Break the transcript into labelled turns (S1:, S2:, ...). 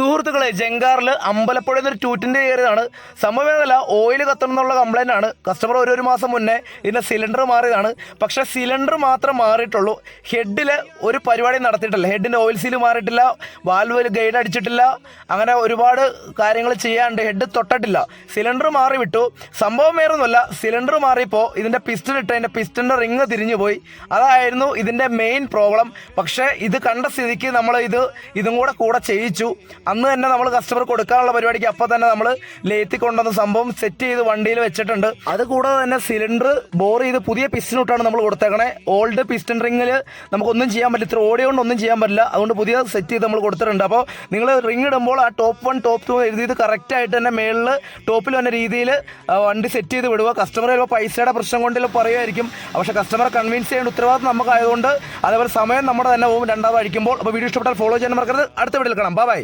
S1: സുഹൃത്തുക്കളെ ജങ്കാറിൽ അമ്പലപ്പുഴ എന്നൊരു ട്യൂറ്റിന്റെ കയറിയതാണ്. സംഭവമല്ല ഓയിൽ കത്തണം എന്നുള്ള കംപ്ലൈന്റ് ആണ്. കസ്റ്റമർ ഒരു ഒരു മാസം മുന്നേ ഇതിന്റെ സിലിണ്ടർ മാറിയതാണ്. പക്ഷേ സിലിണ്ടർ മാത്രം മാറിയിട്ടുള്ളൂ. ഹെഡിൽ ഒരു പരിപാടി നടത്തിയിട്ടില്ല. ഹെഡിന്റെ ഓയിൽ സീൽ മാറിയിട്ടില്ല വാൽവ് ഗൈഡ് അടിച്ചിട്ടില്ല അങ്ങനെ ഒരുപാട് കാര്യങ്ങൾ ചെയ്യാണ്ട് ഹെഡ് തൊട്ടിട്ടില്ല. സിലിണ്ടർ മാറി വിട്ടു സംഭവം വേറൊന്നുമല്ല സിലിണ്ടർ മാറിയപ്പോൾ ഇതിന്റെ പിസ്റ്റൺ ഇട്ട് അതിന്റെ പിസ്റ്റന്റെ റിങ് തിരിഞ്ഞു പോയി. അതായിരുന്നു ഇതിന്റെ മെയിൻ പ്രോബ്ലം പക്ഷേ ഇത് കണ്ട സ്ഥിതിക്ക് നമ്മൾ ഇത് ഇതും കൂടെ കൂടെ ചെയ്യിച്ചു. അന്ന് തന്നെ നമ്മൾ കസ്റ്റമർ കൊടുക്കാനുള്ള പരിപാടിക്ക് അപ്പോൾ തന്നെ നമ്മൾ ലേത്തി കൊണ്ടുവന്ന സംഭവം സെറ്റ് ചെയ്ത് വണ്ടിയിൽ വെച്ചിട്ടുണ്ട്. അത് കൂടാതെ തന്നെ സിലിണ്ടർ ബോർ ചെയ്ത് പുതിയ പിസ്റ്റൺ ഇട്ടാണ് നമ്മൾ കൊടുത്തേക്കണേ. ഓൾഡ് പിസ്റ്റൺ റിങ്ങിൽ നമുക്കൊന്നും ചെയ്യാൻ പറ്റില്ല. ഇത്ര ഓടി കൊണ്ട് ഒന്നും ചെയ്യാൻ പറ്റില്ല. അതുകൊണ്ട് പുതിയ സെറ്റ് ചെയ്ത് നമ്മൾ കൊടുത്തിട്ടുണ്ട്. അപ്പോൾ നിങ്ങൾ റിങ് ഇടുമ്പോൾ ആ ടോപ്പ് വൺ ടോപ്പ് ടു എഴുതിയത് കറക്റ്റ് ആയിട്ട് തന്നെ മേളിൽ ടോപ്പിൽ വന്ന രീതിയിൽ വണ്ടി സെറ്റ് ചെയ്ത് വിടുക. കസ്റ്റമർ ചിലപ്പോൾ പൈസയുടെ പ്രശ്നം കൊണ്ട് ചിലപ്പോൾ പറയുമായിരിക്കും. പക്ഷേ കസ്റ്റമറെ കൺവിൻസ് ചെയ്യേണ്ട ഉത്തരവാദിത്വം നമുക്കായതുകൊണ്ട് അതേപോലെ സമയം നമ്മുടെ തന്നെ പോകും. രണ്ടാമത് അഴിക്കുമ്പോൾ അപ്പോൾ വീഡിയോ ഇഷ്ടപ്പെട്ടാൽ ഫോളോ ചെയ്യാൻ മറക്കരുത്. അടുത്ത വീഡിയോയിൽ കാണാം. ബൈ